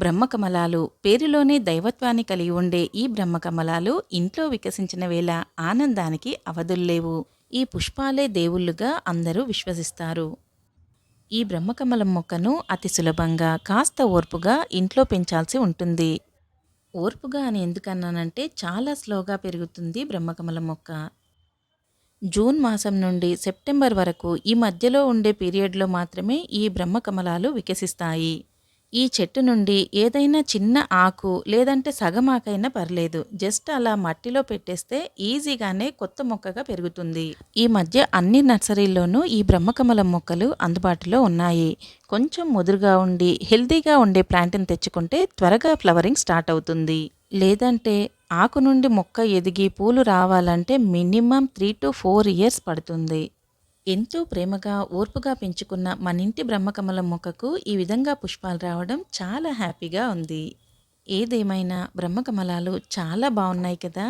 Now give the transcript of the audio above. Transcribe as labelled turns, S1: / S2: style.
S1: బ్రహ్మకమలాలు పేరులోనే దైవత్వాన్ని కలిగి ఉండే ఈ బ్రహ్మకమలాలు ఇంట్లో వికసించిన వేళ ఆనందానికి అవధుల్లేవు. ఈ పుష్పాలే దేవుళ్ళుగా అందరూ విశ్వసిస్తారు. ఈ బ్రహ్మకమలం మొక్కను అతి సులభంగా కాస్త ఓర్పుగా ఇంట్లో పెంచాల్సి ఉంటుంది. ఓర్పుగా అని ఎందుకన్నానంటే చాలా స్లోగా పెరుగుతుంది బ్రహ్మకమలం మొక్క. జూన్ మాసం నుండి సెప్టెంబర్ వరకు ఈ మధ్యలో ఉండే పీరియడ్లో మాత్రమే ఈ బ్రహ్మకమలాలు వికసిస్తాయి. ఈ చెట్టు నుండి ఏదైనా చిన్న ఆకు లేదంటే సగం ఆకైనా పర్లేదు. జస్ట్ అలా మట్టిలో పెట్టేస్తే ఈజీగానే కొత్త మొక్కగా పెరుగుతుంది. ఈ మధ్య అన్ని నర్సరీల్లోనూ ఈ బ్రహ్మకమలం మొక్కలు అందుబాటులో ఉన్నాయి. కొంచెం ముదురుగా ఉండి హెల్తీగా ఉండే ప్లాంట్ని తెచ్చుకుంటే త్వరగా ఫ్లవరింగ్ స్టార్ట్ అవుతుంది. లేదంటే ఆకు నుండి మొక్క ఎదిగి పూలు రావాలంటే minimum three to four years పడుతుంది. ఎంతో ప్రేమగా ఓర్పుగా పెంచుకున్న మన ఇంటి బ్రహ్మకమలం మొక్కకు ఈ విధంగా పుష్పాలు రావడం చాలా హ్యాపీగా ఉంది. ఏదేమైనా బ్రహ్మకమలాలు చాలా బాగున్నాయి కదా?